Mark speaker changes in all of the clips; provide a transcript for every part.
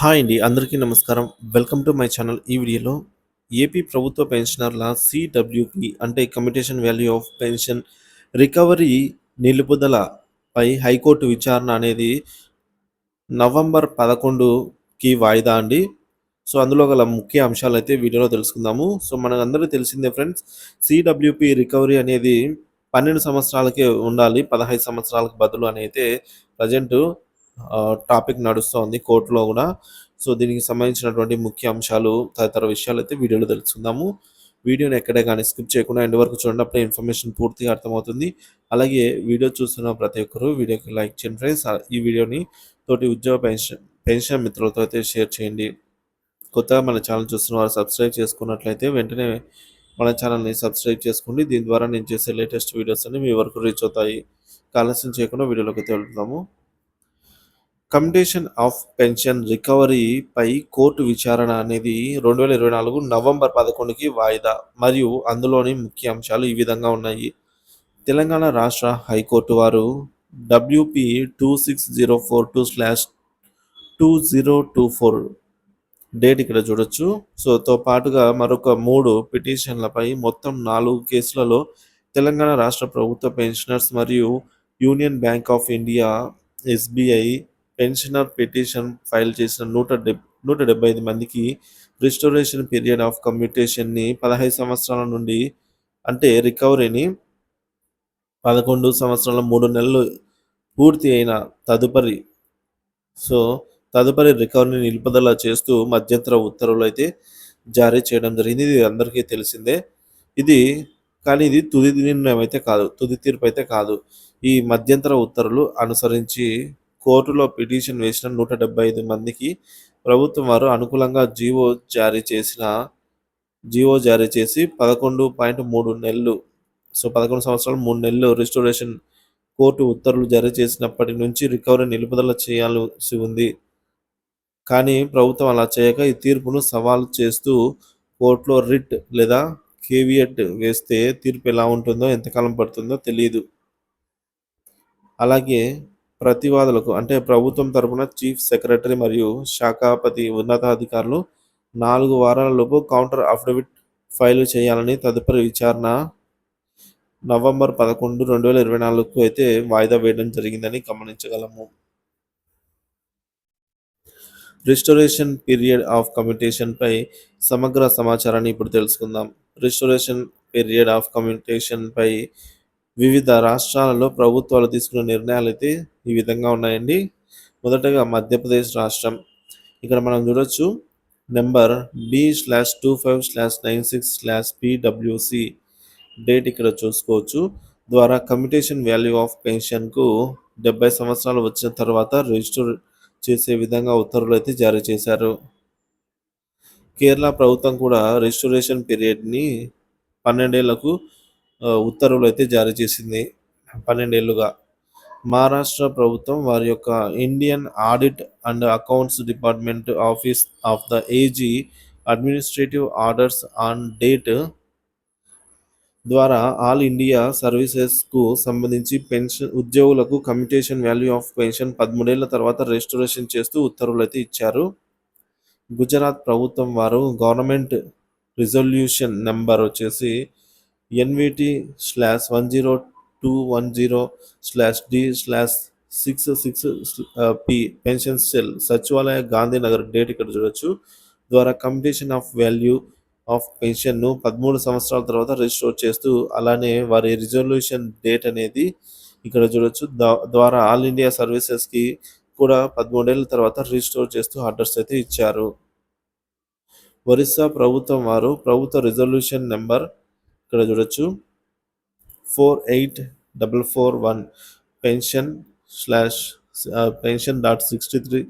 Speaker 1: Hi అండి అందరికీ నమస్కారం. Welcome to my channel. ఈ వీడియోలో ఏపీ ప్రభుత్వ పెన్షనర్ల సిడబ్ల్యూపి అంటే commutation value of pension recovery నిలుపుదలపై high court విచారణ అనేది నవంబర్ పదకొండుకి వాయిదా అండి. సో అందులో గల ముఖ్య అంశాలు అయితే వీడియోలో తెలుసుకుందాము. సో మనకందరికీ తెలిసిందే ఫ్రెండ్స్ సిడబ్ల్యూపి రికవరీ అనేది పన్నెండు సంవత్సరాలకే ఉండాలి పదహైదు సంవత్సరాలకు బదులు అని అయితే ప్రజెంట్ టాపిక్ నడుస్తోంది కోర్టులో కూడా. సో దీనికి సంబంధించినటువంటి ముఖ్య అంశాలు తదితర విషయాలు అయితే వీడియోలో తెలుసుకుందాము. వీడియోని ఎక్కడే కానీ స్కిప్ చేయకుండా ఎండ్ వరకు చూడండి అప్పుడే ఇన్ఫర్మేషన్ పూర్తిగా అర్థమవుతుంది. అలాగే వీడియో చూస్తున్న ప్రతి ఒక్కరూ వీడియోకి లైక్ చేయండి ఫ్రెండ్స్. ఈ వీడియోని తోటి ఉద్యోగ పెన్షన్ పెన్షన్ మిత్రులతో అయితే షేర్ చేయండి. కొత్తగా మన ఛానల్ చూస్తున్న వారు సబ్స్క్రైబ్ చేసుకున్నట్లయితే వెంటనే మన ఛానల్ని సబ్స్క్రైబ్ చేసుకోండి. దీని ద్వారా నేను చేసే లేటెస్ట్ వీడియోస్ అన్ని మీ వరకు రీచ్ అవుతాయి. ఆలస్యం చేయకుండా వీడియోలోకి వెళ్తున్నాము కమిటేషన్ ఆఫ్ పెన్షన్ రికవరీపై కోర్టు విచారణ అనేది రెండు వేల ఇరవై నాలుగు నవంబర్ పదకొండుకి వాయిదా. మరియు అందులోని ముఖ్య అంశాలు ఈ విధంగా ఉన్నాయి. తెలంగాణ రాష్ట్ర హైకోర్టు వారు WP two six zero four two slash two zero two four date ఇక్కడ చూడొచ్చు. సో తో పాటుగా మరొక మూడు పిటిషన్లపై మొత్తం నాలుగు కేసులలో తెలంగాణ రాష్ట్ర ప్రభుత్వ పెన్షనర్స్ మరియు Union Bank of India SBI pensioner petition file చేసిన నూట డెబ్ నూట డెబ్బై ఐదు మందికి రిస్టోరేషన్ పీరియడ్ ఆఫ్ కమ్యూటేషన్ని పదహైదు సంవత్సరాల నుండి అంటే రికవరీని పదకొండు సంవత్సరాల మూడు నెలలు పూర్తి అయిన తదుపరి సో తదుపరి రికవరీని నిలుపుదల చేస్తూ మధ్యంతర ఉత్తర్వులు అయితే జారీ చేయడం జరిగింది. ఇది అందరికీ తెలిసిందే. ఇది కానీ ఇది తుది నిర్ణయం అయితే కాదు తుది తీర్పు అయితే కాదు. ఈ మధ్యంతర ఉత్తర్వులు అనుసరించి కోర్టులో పిటిషన్ వేసిన నూట డెబ్బై ఐదు మందికి ప్రభుత్వం వారు అనుకూలంగా జీవో జారీ చేసిన జీవో జారీ చేసి పదకొండు పాయింట్ మూడు నెలలు సో పదకొండు సంవత్సరాలు మూడు నెలలు రిస్టోరేషన్ కోర్టు ఉత్తర్వులు జారీ చేసినప్పటి నుంచి రికవరీ నిలుపుదల చేయాల్సి ఉంది. కానీ ప్రభుత్వం అలా చేయక ఈ తీర్పును సవాల్ చేస్తూ కోర్టులో రిట్ లేదా కేవియట్ వేస్తే తీర్పు ఎలా ఉంటుందో ఎంతకాలం పడుతుందో తెలియదు అలాగే ప్రతివాదులకు అంటే ప్రభుత్వం తరపున చీఫ్ సెక్రటరీ మరియు శాఖాపతి ఉన్నతాధికారులు నాలుగు వారాలలోపు కౌంటర్ అఫిడవిట్ ఫైల్ చేయాలని తదుపరి విచారణ నవంబర్ పదకొండు రెండు వేల ఇరవై నాలుగుకు అయితే వాయిదా వేయడం జరిగిందని గమనించగలము. రిస్టోరేషన్ పీరియడ్ ఆఫ్ కమ్యూటేషన్పై సమగ్ర సమాచారాన్ని ఇప్పుడు తెలుసుకుందాం. రిస్టోరేషన్ పీరియడ్ ఆఫ్ కమ్యూటేషన్పై వివిధ రాష్ట్రాలలో ప్రభుత్వాలు తీసుకున్న నిర్ణయాలు అయితే ఈ విధంగా ఉన్నాయండి. మొదటగా మధ్యప్రదేశ్ రాష్ట్రం. ఇక్కడ మనం చూడొచ్చు number B slash two five slash nine six slash PWC date ఇక్కడ చూసుకోవచ్చు. ద్వారా కమ్యూటేషన్ వాల్యూ ఆఫ్ పెన్షన్కు డెబ్బై సంవత్సరాలు వచ్చిన తర్వాత రిజిస్టర్ చేసే విధంగా ఉత్తర్వులు అయితే జారీ చేశారు. కేరళ ప్రభుత్వం కూడా రిజిస్టరేషన్ పీరియడ్ని పన్నెండేళ్ళకు ఉత్తర్వులు అయితే జారీ చేసింది పన్నెండేళ్ళుగా. మహారాష్ట్ర ప్రభుత్వం వారి యొక్క Indian audit and accounts department office of the AG administrative orders on date ద్వారా ఆల్ ఇండియా సర్వీసెస్కు సంబంధించి పెన్షన్ ఉద్యోగులకు కమ్యూటేషన్ వాల్యూ ఆఫ్ పెన్షన్ పదమూడేళ్ళ తర్వాత రిజిస్ట్రేషన్ చేస్తూ ఉత్తర్వులు అయితే ఇచ్చారు. గుజరాత్ ప్రభుత్వం వారు గవర్నమెంట్ రిజల్యూషన్ నెంబర్ వచ్చేసి NVT slash one zero two one zero slash D slash six six P pension cell సచివాలయ గాంధీనగర్ డేట్ ఇక్కడ చూడొచ్చు. ద్వారా కంపిటీషన్ ఆఫ్ వాల్యూ ఆఫ్ పెన్షన్ను పదమూడు సంవత్సరాల తర్వాత రిజిస్టర్ చేస్తూ అలానే వారి రిజల్యూషన్ డేట్ అనేది ఇక్కడ చూడొచ్చు. ద్వారా ఆల్ ఇండియా సర్వీసెస్కి కూడా పదమూడేళ్ళ తర్వాత రిజిస్టోర్ చేస్తూ ఆర్డర్స్ అయితే ఇచ్చారు. ఒరిస్సా ప్రభుత్వం వారు ప్రభుత్వ రిజల్యూషన్ నెంబర్ ఇక్కడ చూడొచ్చు. Four eight double four one pension slash pension dot sixty three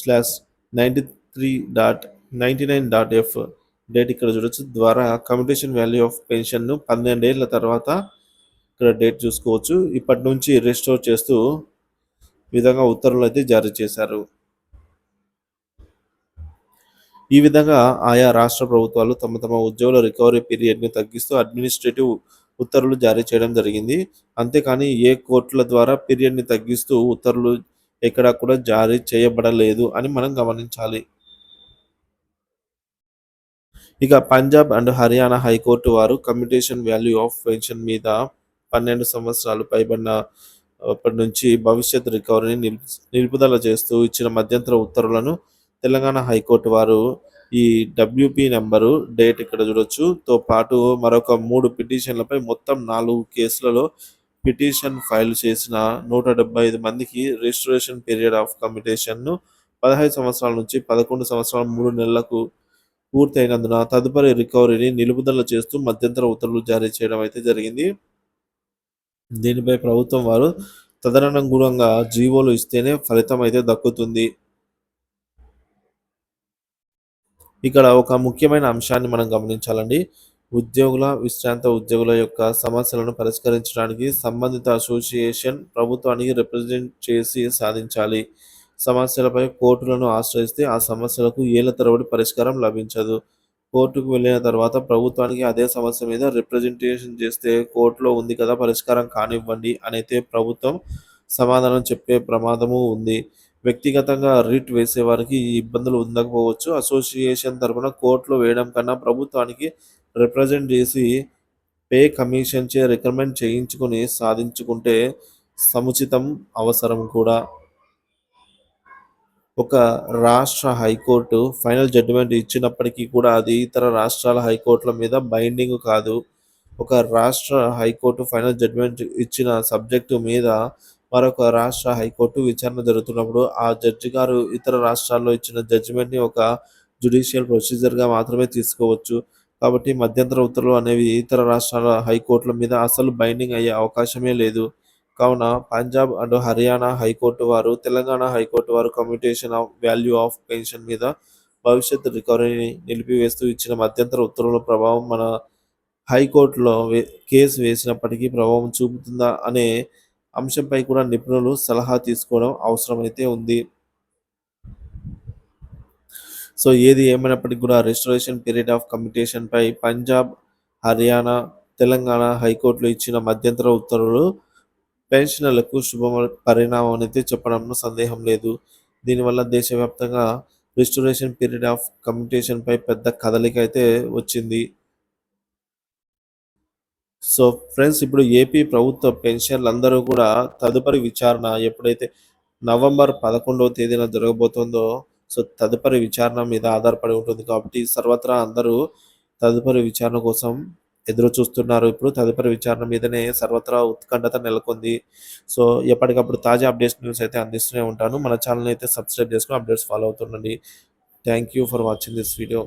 Speaker 1: slash ninety three dot ninety nine dot F date ఇక్కడ చూడొచ్చు. ద్వారా కమ్యూటేషన్ వాల్యూ ఆఫ్ పెన్షన్ను పన్నెండేళ్ళ తర్వాత ఇక్కడ డేట్ చూసుకోవచ్చు. ఇప్పటి నుంచి రిస్టోర్ చేస్తూ విధంగా ఉత్తర్వులు అయితే జారీ చేశారు. ఈ విధంగా ఆయా రాష్ట్ర ప్రభుత్వాలు తమ తమ ఉద్యోగుల రికవరీ పీరియడ్ని తగ్గిస్తూ అడ్మినిస్ట్రేటివ్ ఉత్తర్వులు జారీ చేయడం జరిగింది. అంతేకాని ఏ కోర్టుల ద్వారా పీరియడ్ని తగ్గిస్తూ ఉత్తర్వులు ఎక్కడా కూడా జారీ చేయబడలేదు అని మనం గమనించాలి. ఇక Punjab and Haryana high court వారు కమ్యూటేషన్ వాల్యూ ఆఫ్ పెన్షన్ మీద పన్నెండు సంవత్సరాలు పైబడిన అప్పటి నుంచి భవిష్యత్ రికవరీని నిలుపుదల చేస్తూ ఇచ్చిన మధ్యంతర ఉత్తర్వులను తెలంగాణ హైకోర్టు వారు ఈ డబ్ల్యూపీ నెంబరు డేట్ ఇక్కడ చూడొచ్చు. తో పాటు మరొక మూడు పిటిషన్లపై మొత్తం నాలుగు కేసులలో పిటిషన్ ఫైల్ చేసిన నూట డెబ్బై ఐదు మందికి రిజిస్ట్రేషన్ పీరియడ్ ఆఫ్ కమ్యూటేషన్ను పదహైదు సంవత్సరాల నుంచి పదకొండు సంవత్సరాల మూడు నెలలకు పూర్తయినందున తదుపరి రికవరీని నిలుపుదల చేస్తూ మధ్యంతర ఉత్తర్వులు జారీ చేయడం అయితే జరిగింది. దీనిపై ప్రభుత్వం వారు తదనుగుణంగా జీవోలు ఇస్తేనే ఫలితం అయితే దక్కుతుంది. ఇక్కడ ఒక ముఖ్యమైన అంశాన్ని మనం గమనించాలండి. ఉద్యోగుల విశ్రాంత ఉద్యోగుల యొక్క సమస్యలను పరిష్కరించడానికి సంబంధిత అసోసియేషన్ ప్రభుత్వానికి రిప్రజెంట్ చేసి సాధించాలి. సమస్యలపై కోర్టులను ఆశ్రయిస్తే ఆ సమస్యలకు ఏళ్ళ తరబడి పరిష్కారం లభించదు. కోర్టుకు వెళ్ళిన తర్వాత ప్రభుత్వానికి అదే సమస్య మీద రిప్రజెంటేషన్ చేస్తే కోర్టులో ఉంది కదా పరిష్కారం కానివ్వండి అనైతే ప్రభుత్వం సమాధానం చెప్పే ప్రమాదము ఉంది. వ్యక్తిగతంగా రిట్ వేసేవారికి ఈ ఇబ్బందులు ఉండకపోవచ్చు. అసోసియేషన్ తరఫున కోర్టులో వేయడం కన్నా ప్రభుత్వానికి రిప్రజెంట్ చేసి పే కమిషన్ చే రికమెండ్ చేయించుకొని సాధించుకుంటే సముచితం అవసరం కూడా. ఒక రాష్ట్ర హైకోర్టు ఫైనల్ జడ్జిమెంట్ ఇచ్చినప్పటికీ కూడా అది ఇతర రాష్ట్రాల హైకోర్టుల మీద బైండింగ్ కాదు. ఒక రాష్ట్ర హైకోర్టు ఫైనల్ జడ్జిమెంట్ ఇచ్చిన సబ్జెక్టు మీద మరొక రాష్ట్ర హైకోర్టు విచారణ జరుగుతున్నప్పుడు ఆ జడ్జి గారు ఇతర రాష్ట్రాల్లో ఇచ్చిన జడ్జిమెంట్ని ఒక జుడిషియల్ ప్రొసీజర్గా మాత్రమే తీసుకోవచ్చు. కాబట్టి మధ్యంతర ఉత్తర్వులు అనేవి ఇతర రాష్ట్రాల హైకోర్టుల మీద అసలు బైండింగ్ అయ్యే అవకాశమే లేదు. కావున పంజాబ్ అండ్ హర్యానా హైకోర్టు వారు తెలంగాణ హైకోర్టు వారు commutation of value of pension మీద భవిష్యత్తు రికవరీని నిలిపివేస్తూ ఇచ్చిన మధ్యంతర ఉత్తర్వుల ప్రభావం మన హైకోర్టులో కేసు వేసినప్పటికీ ప్రభావం చూపుతుందా అనే అంశంపై కూడా నిపుణులు సలహా తీసుకోవడం అవసరమైతే ఉంది. సో ఏది ఏమైనప్పటికీ కూడా registration period of commutation Punjab Haryana Telangana హైకోర్టులు ఇచ్చిన మధ్యంతర ఉత్తర్వులు పెన్షనర్లకు శుభ పరిణామం అయితే చెప్పడంలో సందేహం లేదు. దీనివల్ల దేశవ్యాప్తంగా రిజిస్ట్రేషన్ పీరియడ్ ఆఫ్ కమ్యూటేషన్ పెద్ద కదలిక అయితే వచ్చింది. సో ఫ్రెండ్స్ ఇప్పుడు ఏపీ ప్రభుత్వ పెన్షన్లు అందరూ కూడా తదుపరి విచారణ ఎప్పుడైతే నవంబర్ పదకొండవ తేదీన జరగబోతుందో సో తదుపరి విచారణ మీద ఆధారపడి ఉంటుంది కాబట్టి సర్వత్రా అందరూ తదుపరి విచారణ కోసం ఎదురు చూస్తున్నారు ఇప్పుడు తదుపరి విచారణ మీదనే సర్వత్రా ఉత్కంఠత నెలకొంది. సో ఎప్పటికప్పుడు తాజా అప్డేట్స్ న్యూస్ అయితే అందిస్తూనే ఉంటాను. మన ఛానల్ అయితే సబ్స్క్రైబ్ చేసుకుని updates follow అవుతుండండి. Thank you for watching this video.